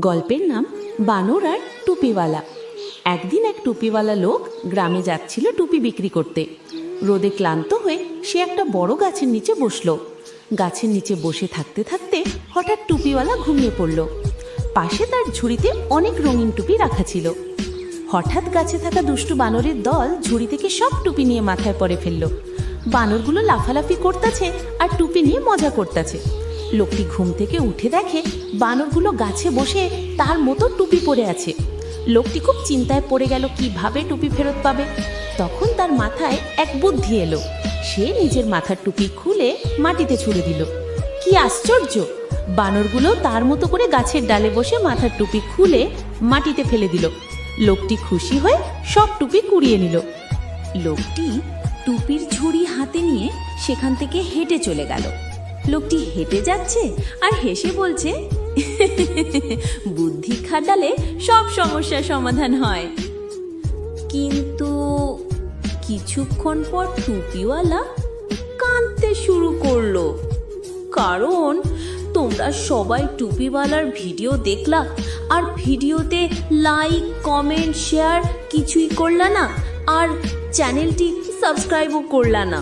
গল্পের নাম বানর আর টুপিওয়ালা। একদিন এক টুপিওয়ালা লোক গ্রামে যাচ্ছিল টুপি বিক্রি করতে। রোদে ক্লান্ত হয়ে সে একটা বড় গাছের নিচে বসল। গাছের নিচে বসে থাকতে থাকতে হঠাৎ টুপিওয়ালা ঘুমিয়ে পড়ল। পাশে তার ঝুড়িতে অনেক রঙিন টুপি রাখা ছিল। হঠাৎ গাছে থাকা দুষ্টু বানরের দল ঝুড়ি থেকে সব টুপি নিয়ে মাথায় পরে ফেলল। বানরগুলো লাফালাফি করতেছে আর টুপি নিয়ে মজা করতেছে। লোকটি ঘুম থেকে উঠে দেখে বানরগুলো গাছে বসে তার মতো টুপি পরে আছে। লোকটি খুব চিন্তায় পড়ে গেল, কীভাবে টুপি ফেরত পাবে? তখন তার মাথায় এক বুদ্ধি এলো। সে নিজের মাথার টুপি খুলে মাটিতে ছুঁড়ে দিল। কি আশ্চর্য! বানরগুলো তার মতো করে গাছের ডালে বসে মাথার টুপি খুলে মাটিতে ফেলে দিল। লোকটি খুশি হয়ে সব টুপি কুড়িয়ে নিল। লোকটি টুপির ঝুড়ি হাতে নিয়ে সেখান থেকে হেঁটে চলে গেল। লোকটি হেঁটে যাচ্ছে আর হেসে বলছে, বুদ্ধি খাটালে সব সমস্যার সমাধান হয়। কিন্তু কিছুক্ষণ পর টুপিওয়ালা কাঁদতে শুরু করল। কারণ তোমরা সবাই টুপিওয়ালার ভিডিও দেখলা আর ভিডিওতে লাইক, কমেন্ট, শেয়ার কিছুই করলা না আর চ্যানেলটি সাবস্ক্রাইবও করলা না।